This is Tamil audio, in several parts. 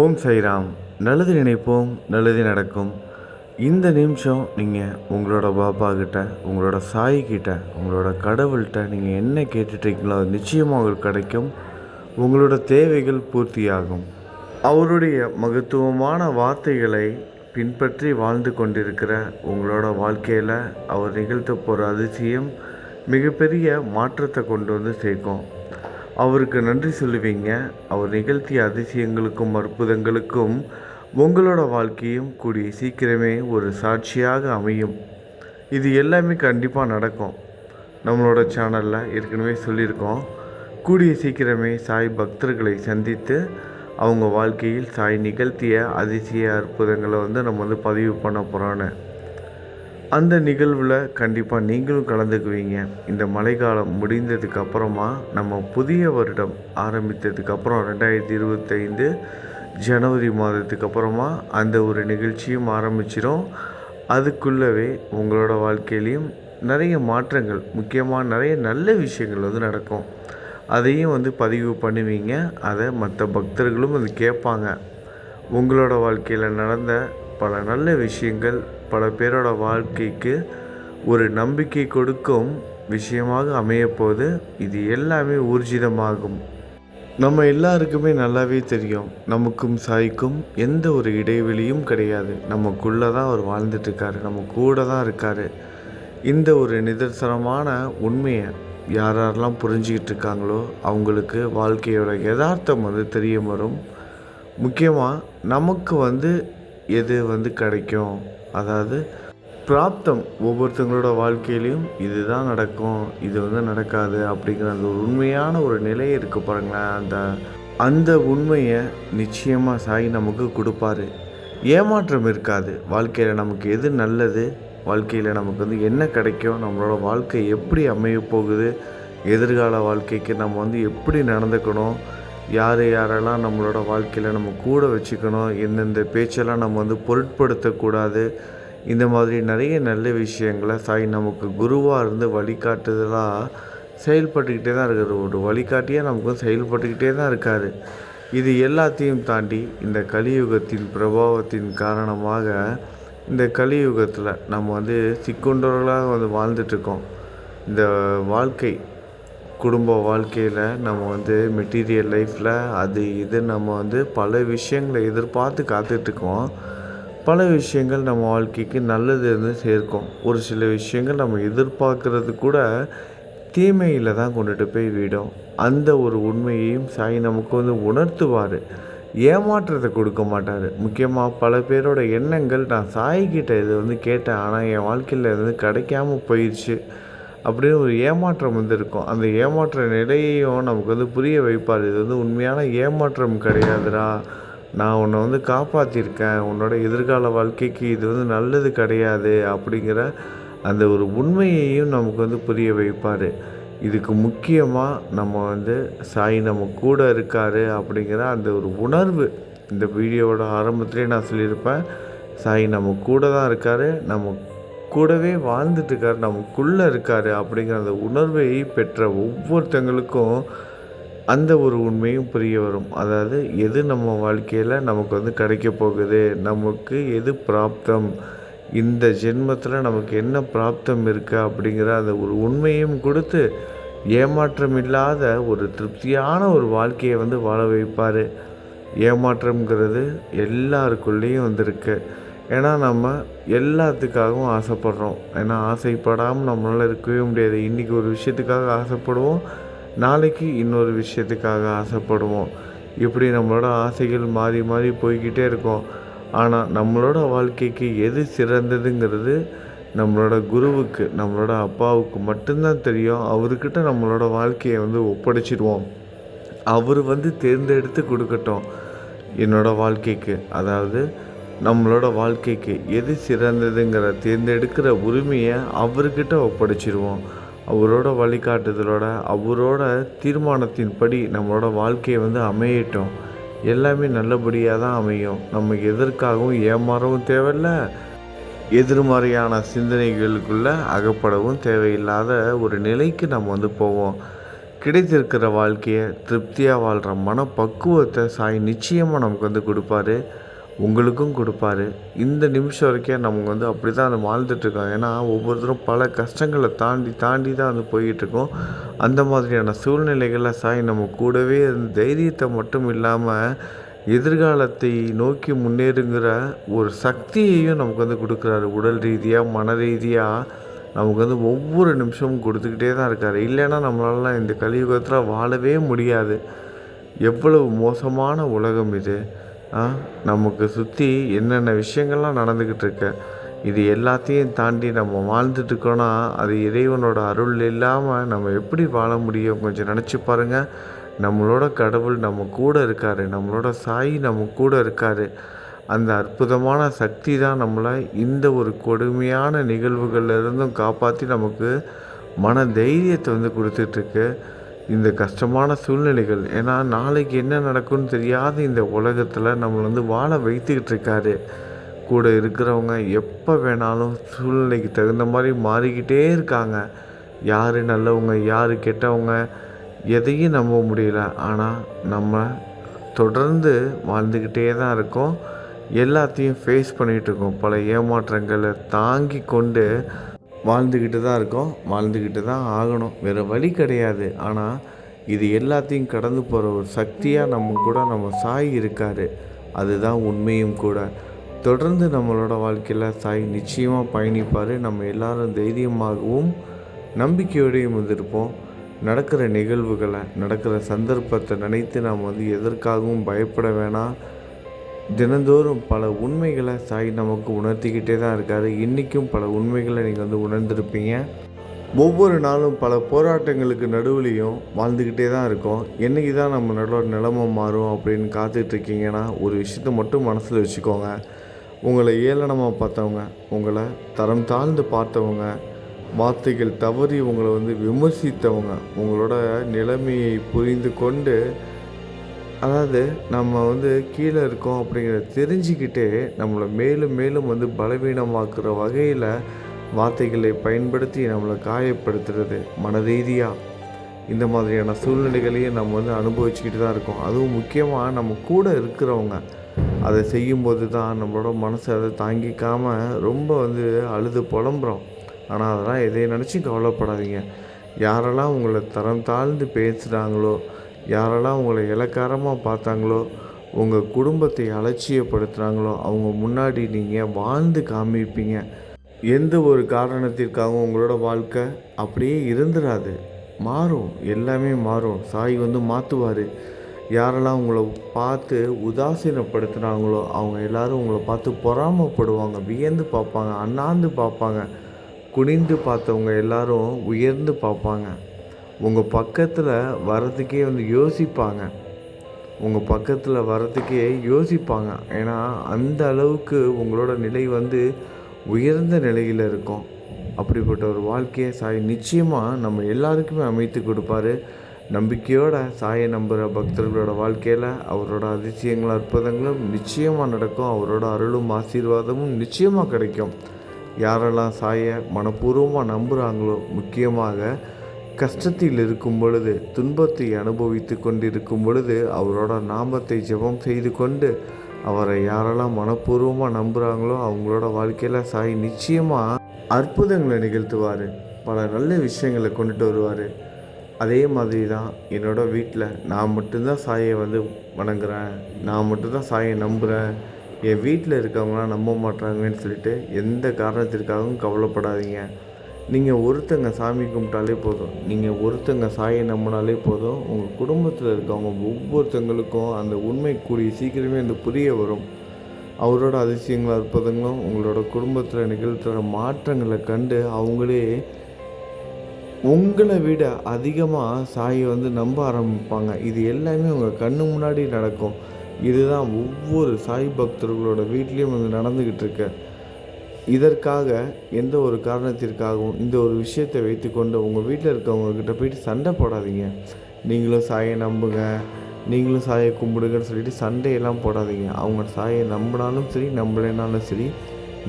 ஓம் சைராம். நல்லது நினைப்போம் நல்லது நடக்கும். இந்த நிமிஷம் நீங்கள் உங்களோட பாப்பா கிட்ட உங்களோட சாய் கிட்ட உங்களோட கடவுள்கிட்ட நீங்கள் என்ன கேட்டுட்ருக்கீங்களோ அது நிச்சயமாக உங்களுக்கு கிடைக்கும். உங்களோட தேவைகள் பூர்த்தியாகும். அவருடைய மகத்துவமான வார்த்தைகளை பின்பற்றி வாழ்ந்து கொண்டிருக்கிற உங்களோட வாழ்க்கையில் அவர் நிகழ்த்த போகிற அதிசயம் மிகப்பெரிய மாற்றத்தை கொண்டு வந்து சேர்க்கும். அவருக்கு நன்றி சொல்லுவீங்க. அவர் நிகழ்த்திய அதிசயங்களுக்கும் அற்புதங்களுக்கும் உங்களோட வாழ்க்கையும் கூடிய சீக்கிரமே ஒரு சாட்சியாக அமையும். இது எல்லாமே கண்டிப்பாக நடக்கும். நம்மளோட சேனலில் ஏற்கனவே சொல்லியிருக்கோம். கூடிய சீக்கிரமே சாய் பக்தர்களை சந்தித்து அவங்க வாழ்க்கையில் சாய் நிகழ்த்திய அதிசய அற்புதங்களை வந்து நம்ம வந்து பதிவு பண்ண போகிறோன்னு அந்த நிகழ்வில் கண்டிப்பாக நீங்களும் கலந்துக்குவீங்க. இந்த மழைக்காலம் முடிந்ததுக்கு அப்புறமா நம்ம புதிய வருடம் ஆரம்பித்ததுக்கு அப்புறம் ரெண்டாயிரத்தி இருபத்தைந்து ஜனவரி மாதத்துக்கு அப்புறமா அந்த ஒரு நிகழ்ச்சியும் ஆரம்பிச்சிடும் அதுக்குள்ளவே உங்களோட வாழ்க்கையிலையும் நிறைய மாற்றங்கள் முக்கியமாக நிறைய நல்ல விஷயங்கள் வந்து நடக்கும். அதையும் வந்து பதிவு பண்ணுவீங்க. அதை மற்ற பக்தர்களும் வந்து கேட்பாங்க. உங்களோட வாழ்க்கையில் நடந்த பல நல்ல விஷயங்கள் பல பேரோட வாழ்க்கைக்கு ஒரு நம்பிக்கை கொடுக்கும் விஷயமாக அமையப்போது இது எல்லாமே ஊர்ஜிதமாகும். நம்ம எல்லாருக்குமே நல்லாவே தெரியும். நமக்கும் சாய்க்கும் எந்த ஒரு இடைவெளியும் கிடையாது. நமக்குள்ளே தான் அவர் வாழ்ந்துட்டுருக்காரு. நம்ம கூட தான் இருக்கார். இந்த ஒரு நிதர்சனமான உண்மையை யார் யாரெல்லாம் புரிஞ்சிக்கிட்டு இருக்காங்களோ அவங்களுக்கு வாழ்க்கையோட யதார்த்தம் வந்து தெரிய வரும். முக்கியமாக நமக்கு வந்து எது வந்து கிடைக்கும்? அதாவது பிராப்தம் ஒவ்வொருத்தங்களோட வாழ்க்கையிலையும் இதுதான் நடக்கும் இது வந்து நடக்காது அப்படிங்கிற அந்த ஒரு உண்மையான ஒரு நிலை இருக்கு பாருங்களேன். அந்த அந்த உண்மையை நிச்சயமாக சாய் நமக்கு கொடுப்பாரு. ஏமாற்றம் இருக்காது. வாழ்க்கையில் நமக்கு எது நல்லது? வாழ்க்கையில் நமக்கு வந்து என்ன கிடைக்கும்? நம்மளோட வாழ்க்கை எப்படி அமைய போகுது எதிர்கால வாழ்க்கைக்கு நம்ம வந்து எப்படி நடந்துக்கணும்? யார் யாரெல்லாம் நம்மளோட வாழ்க்கையில் நம்ம கூட வச்சுக்கணும் எந்தெந்த பேச்செல்லாம் நம்ம வந்து பொருட்படுத்தக்கூடாது இந்த மாதிரி நிறைய நல்ல விஷயங்களை சாய் நமக்கு குருவாக இருந்து வழிகாட்டுதலாக செயல்பட்டுக்கிட்டே தான் இருக்கார் ஒரு வழிகாட்டியாக நமக்கு செயல்பட்டுக்கிட்டே தான் இருக்கார். இது எல்லாத்தையும் தாண்டி இந்த கலியுகத்தின் பிரபாவத்தின் காரணமாக இந்த கலியுகத்தில் நம்ம வந்து சிக்குண்டவர்களாக வந்து வாழ்ந்துட்டுருக்கோம் இந்த வாழ்க்கை குடும்ப வாழ்க்கையில் நம்ம வந்து மெட்டீரியல் லைஃப்பில் அது இது நம்ம வந்து பல விஷயங்களை எதிர்பார்த்து காத்துட்ருக்கோம் பல விஷயங்கள் நம்ம வாழ்க்கைக்கு நல்லது இருந்து சேர்க்கும். ஒரு சில விஷயங்கள் நம்ம எதிர்பார்க்கறது கூட தீமையில் தான் கொண்டுட்டு போய் விடும். அந்த ஒரு உண்மையையும் சாய் நமக்கு வந்து உணர்த்துவார். ஏமாற்றத்தை கொடுக்க மாட்டார். முக்கியமாக பல பேரோட எண்ணங்கள் நான் சாய்கிட்ட இது வந்து கேட்டேன். ஆனால் என் வாழ்க்கையில் இது வந்து கிடைக்காம போயிடுச்சு அப்படின்னு ஒரு ஏமாற்றம் வந்து இருக்கும் அந்த ஏமாற்ற நிலையையும் நமக்கு வந்து புரிய வைப்பார். இது வந்து உண்மையான ஏமாற்றம் கிடையாதுடா. நான் உன்னை வந்து காப்பாற்றிருக்கேன் உன்னோட எதிர்கால வாழ்க்கைக்கு இது வந்து நல்லது கிடையாது அப்படிங்கிற அந்த ஒரு உண்மையையும் நமக்கு வந்து புரிய வைப்பார். இதுக்கு முக்கியமாக நம்ம வந்து சாய் நம்ம கூட இருக்கார் அப்படிங்கிற அந்த ஒரு உணர்வு. இந்த வீடியோவோட ஆரம்பத்துலேயே நான் சொல்லியிருப்பேன். சாய் நம்ம கூட தான் இருக்கார். நம்ம கூடவே வாழ்ந்துட்டுருக்கார் நமக்குள்ளே இருக்கார் அப்படிங்கிற அந்த உணர்வை பெற்ற ஒவ்வொருத்தங்களுக்கும் அந்த ஒரு உண்மையும் புரிய வரும். அதாவது எது நம்ம வாழ்க்கையில் நமக்கு வந்து கிடைக்க போகுது நமக்கு எது பிராப்தம் இந்த ஜென்மத்தில் நமக்கு என்ன பிராப்தம் இருக்குது அப்படிங்கிற அந்த ஒரு உண்மையும் கொடுத்து ஏமாற்றம் இல்லாத ஒரு திருப்தியான ஒரு வாழ்க்கையை வந்து வாழ வைப்பார். ஏமாற்றம்ங்கிறது எல்லாருக்குள்ளேயும் வந்திருக்கு. ஏன்னா நம்ம எல்லாத்துக்காகவும் ஆசைப்படுறோம். ஏன்னா ஆசைப்படாமல் நம்மளால் இருக்கவே முடியாது. இன்றைக்கி ஒரு விஷயத்துக்காக ஆசைப்படுவோம். நாளைக்கு இன்னொரு விஷயத்துக்காக ஆசைப்படுவோம். இப்படி நம்மளோட ஆசைகள் மாறி மாறி போய்கிட்டே இருக்கும். ஆனால் நம்மளோட வாழ்க்கைக்கு எது சிறந்ததுங்கிறது நம்மளோட குருவுக்கு நம்மளோட அப்பாவுக்கு மட்டும்தான் தெரியும். அவர்கிட்ட நம்மளோட வாழ்க்கையை வந்து ஒப்படைச்சிடுவோம். அவர் வந்து தேர்ந்தெடுத்து கொடுக்கட்டும். என்னோடய வாழ்க்கைக்கு. அதாவது நம்மளோட வாழ்க்கைக்கு எது சிறந்ததுங்கிற தேர்ந்தெடுக்கிற உரிமையை அவர்கிட்ட ஒப்படைச்சிருவோம். அவரோட வழிகாட்டுதலோட அவரோட தீர்மானத்தின்படி நம்மளோட வாழ்க்கையை வந்து அமையட்டும். எல்லாமே நல்லபடியாக தான் அமையும். நம்ம எதற்காகவும் ஏமாறவும் தேவையில்ல. எதிர்மறையான சிந்தனைகளுக்குள்ளே அகப்படவும் தேவையில்லாத ஒரு நிலைக்கு நம்ம வந்து போவோம். கிடைத்திருக்கிற வாழ்க்கையை திருப்தியாக வாழ்கிற மனப்பக்குவத்தை சாய் நிச்சயமாக நமக்கு வந்து கொடுப்பாரு. உங்களுக்கும் கொடுப்பாரு. இந்த நிமிஷம் வரைக்கும் நமக்கு வந்து அப்படி தான் அதை வாழ்ந்துட்டுருக்கோம் ஏன்னா ஒவ்வொருத்தரும் பல கஷ்டங்களை தாண்டி தாண்டி தான் அது போய்கிட்டுருக்கோம் அந்த மாதிரியான சூழ்நிலைகளில் சாய் நம்ம கூடவே இருந்து தைரியத்தை மட்டும் இல்லாமல் எதிர்காலத்தை நோக்கி முன்னேறுங்கிற ஒரு சக்தியையும் நமக்கு வந்து கொடுக்குறாரு. உடல் ரீதியாக மன ரீதியாக நமக்கு வந்து ஒவ்வொரு நிமிஷமும் கொடுத்துக்கிட்டே தான் இருக்கார். இல்லைன்னா நம்மளால இந்த கலியுகத்தில் வாழவே முடியாது. எவ்வளவு மோசமான உலகம் இது. நமக்கு சுற்றி என்னென்ன விஷயங்கள்லாம் நடந்துக்கிட்டு இருக்கு இது எல்லாத்தையும் தாண்டி நம்ம வாழ்ந்துட்டு இருக்கோன்னா அது இறைவனோட அருள் இல்லாமல் நம்ம எப்படி வாழ முடியும்? கொஞ்சம் நினச்சி பாருங்கள் நம்மளோட கடவுள் நம்ம கூட இருக்கார். நம்மளோட சாய் நம்ம கூட இருக்கார். அந்த அற்புதமான சக்தி தான் நம்மளை இந்த ஒரு கொடுமையான நிகழ்வுகள்ல இருந்தும் காப்பாற்றி நமக்கு மன தைரியத்தை வந்து கொடுத்துட்ருக்கு இந்த கஷ்டமான சூழ்நிலைகள். ஏன்னா நாளைக்கு என்ன நடக்கும்னு தெரியாத இந்த உலகத்தில் நம்மளை வந்து வாழ வைத்துக்கிட்டு இருக்காரு. கூட இருக்கிறவங்க எப்போ வேணாலும் சூழ்நிலைக்கு தகுந்த மாதிரி மாறிக்கிட்டே இருக்காங்க. யார் நல்லவங்க யார் கெட்டவங்க எதையும் நம்ப முடியல. ஆனால் நம்ம தொடர்ந்து வாழ்ந்துக்கிட்டே தான் இருக்கோம். எல்லாத்தையும் ஃபேஸ் பண்ணிகிட்ருக்கோம் பல ஏமாற்றங்களை தாங்கி கொண்டு வாழ்ந்துக்கிட்டு தான் இருக்கோம் வாழ்ந்துக்கிட்டு தான் ஆகணும். வேறு வழி கிடையாது. ஆனால் இது எல்லாத்தையும் கடந்து போகிற ஒரு சக்தியாக நம்ம கூட நம்ம சாய் இருக்கார். அதுதான் உண்மையும் கூட. தொடர்ந்து நம்மளோட வாழ்க்கையில் சாய் நிச்சயமாக பயணிப்பார். நம்ம எல்லாரும் தைரியமாகவும் நம்பிக்கையோடையும் வந்திருப்போம் நடக்கிற நிகழ்வுகளை நடக்கிற சந்தர்ப்பத்தை நினைத்து நாம் வந்து எதற்காகவும் பயப்பட வேணாம். தினந்தோறும் பல உண்மைகளை சாய் நமக்கு உணர்த்திக்கிட்டே தான் இருக்கார். இன்றைக்கும் பல உண்மைகளை நீங்கள் வந்து உணர்ந்திருப்பீங்க. ஒவ்வொரு நாளும் பல போராட்டங்களுக்கு நடுவுலையும் வாழ்ந்துக்கிட்டே தான் இருக்கோம். என்றைக்கு தான் நம்ம நடுவோட நிலமை மாறும் அப்படின்னு காத்துட்ருக்கீங்கன்னா ஒரு விஷயத்த மட்டும் மனசில் வச்சுக்கோங்க. உங்களை ஏளனமாக பார்த்தவங்க உங்களை தரம் தாழ்ந்து பார்த்தவங்க வார்த்தைகள் தவறி உங்களை வந்து விமர்சித்தவங்க உங்களோட நிலைமையை புரிந்து கொண்டு அதாவது நம்ம வந்து கீழே இருக்கோம் அப்படிங்கிறத தெரிஞ்சுக்கிட்டே நம்மளை மேலும் மேலும் வந்து பலவீனமாக்குற வகையில் வார்த்தைகளை பயன்படுத்தி நம்மளை காயப்படுத்துறது மன ரீதியாக இந்த மாதிரியான சூழ்நிலைகளையும் நம்ம வந்து அனுபவிச்சுக்கிட்டு தான் இருக்கோம். அதுவும் முக்கியமாக நம்ம கூட இருக்கிறவங்க அதை செய்யும்போது தான் நம்மளோட மனசை அதை தாங்கிக்காமல் ரொம்ப வந்து அழுது புலம்புறோம். ஆனால் அதெல்லாம் எதையும் நினச்சி கவலைப்படாதீங்க. யாரெல்லாம் உங்களை தரம் தாழ்ந்து பேசுகிறாங்களோ யாரெல்லாம் உங்களை இலக்காரமாக பார்த்தாங்களோ உங்கள் குடும்பத்தை அலட்சியப்படுத்துகிறாங்களோ அவங்க முன்னாடி நீங்கள் வாழ்ந்து காமிப்பீங்க. எந்த ஒரு காரணத்திற்காகவும் உங்களோட வாழ்க்கை அப்படியே இருந்துடாது மாறும். எல்லாமே மாறும். சாய் வந்து மாற்றுவார் யாரெல்லாம் உங்களை பார்த்து உதாசீனப்படுத்துகிறாங்களோ அவங்க எல்லாரும் உங்களை பார்த்து பொறாமப்படுவாங்க. வியந்து பார்ப்பாங்க. அண்ணாந்து பார்ப்பாங்க. குனிந்து பார்த்தவங்க எல்லாரும் உயர்ந்து பார்ப்பாங்க. உங்கள் பக்கத்தில் வர்றதுக்கே வந்து யோசிப்பாங்க. உங்கள் பக்கத்தில் வர்றதுக்கே யோசிப்பாங்க. ஏன்னா அந்த அளவுக்கு உங்களோட நிலை வந்து உயர்ந்த நிலையில் இருக்கும். அப்படிப்பட்ட ஒரு வாழ்க்கையை சாய் நிச்சயமாக நம்ம எல்லாருக்குமே அமைத்து கொடுப்பாரு. நம்பிக்கையோட சாயை நம்புகிற பக்தர்களோட வாழ்க்கையில் அவரோட அதிசயங்களும் அற்புதங்களும் நிச்சயமாக நடக்கும். அவரோட அருளும் ஆசீர்வாதமும் நிச்சயமாக கிடைக்கும். யாரெல்லாம் சாயை மனப்பூர்வமாக நம்புகிறாங்களோ முக்கியமாக கஷ்டத்தில் இருக்கும் பொழுது துன்பத்தை அனுபவித்து கொண்டிருக்கும் பொழுது அவரோட நாமத்தை ஜெபம் செய்து கொண்டு அவரை யாரெல்லாம் மனப்பூர்வமாக நம்புகிறாங்களோ அவங்களோட வாழ்க்கையில் சாய் நிச்சயமாக அற்புதங்களை நிகழ்த்துவார். பல நல்ல விஷயங்களை கொண்டுட்டு வருவார். அதே மாதிரி தான் என்னோடய வீட்டில் நான் மட்டும்தான் சாயை வந்து வணங்குறேன். நான் மட்டும்தான் சாயை நம்புகிறேன் என் வீட்டில் இருக்கவங்களாம் நம்ப மாட்டாங்கன்னு சொல்லிட்டு எந்த காரணத்திற்காகவும் கவலைப்படாதீங்க. நீங்கள் ஒருத்தங்க சாமி கும்பிட்டாலே போதும். நீங்கள் ஒருத்தங்க சாயை நம்பினாலே போதும். உங்கள் குடும்பத்தில் இருக்கவங்க ஒவ்வொருத்தங்களுக்கும் அந்த உண்மை கூடிய சீக்கிரமே அந்த புரிய வரும். அவரோட அதிசயங்களாக இருப்பதுங்களும் உங்களோட குடும்பத்தில் நிகழ்த்துகிற மாற்றங்களை கண்டு அவங்களே உங்களை விட அதிகமாக சாயை வந்து நம்ப ஆரம்பிப்பாங்க. இது எல்லாமே உங்கள் கண்ணு முன்னாடி நடக்கும். இதுதான் ஒவ்வொரு சாய் பக்தர்களோட வீட்லேயும் வந்து நடந்துக்கிட்டு இருக்கு. இதற்காக எந்த ஒரு காரணத்திற்காகவும் இந்த ஒரு விஷயத்தை வைத்துக்கொண்டு உங்கள் வீட்டில் இருக்கவங்கக்கிட்ட போயிட்டு சண்டை போடாதீங்க. நீங்களும் சாயை நம்புங்க. நீங்களும் சாயை கும்பிடுங்கன்னு சொல்லிட்டு சண்டையெல்லாம் போடாதீங்க. அவங்க சாயை நம்பினாலும் சரி நம்பலைனாலும் சரி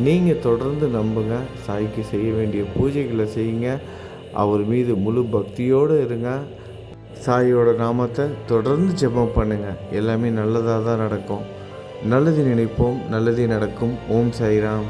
நீங்கள் தொடர்ந்து நம்புங்க. சாய்க்கு செய்ய வேண்டிய பூஜைகளை செய்யுங்க. அவர் மீது முழு பக்தியோடு இருங்க. சாயோட நாமத்தை தொடர்ந்து ஜெபம் பண்ணுங்கள் எல்லாமே நல்லதாக தான் நடக்கும். நல்லது நினைப்போம் நல்லதே நடக்கும். ஓம் சாய்ராம்.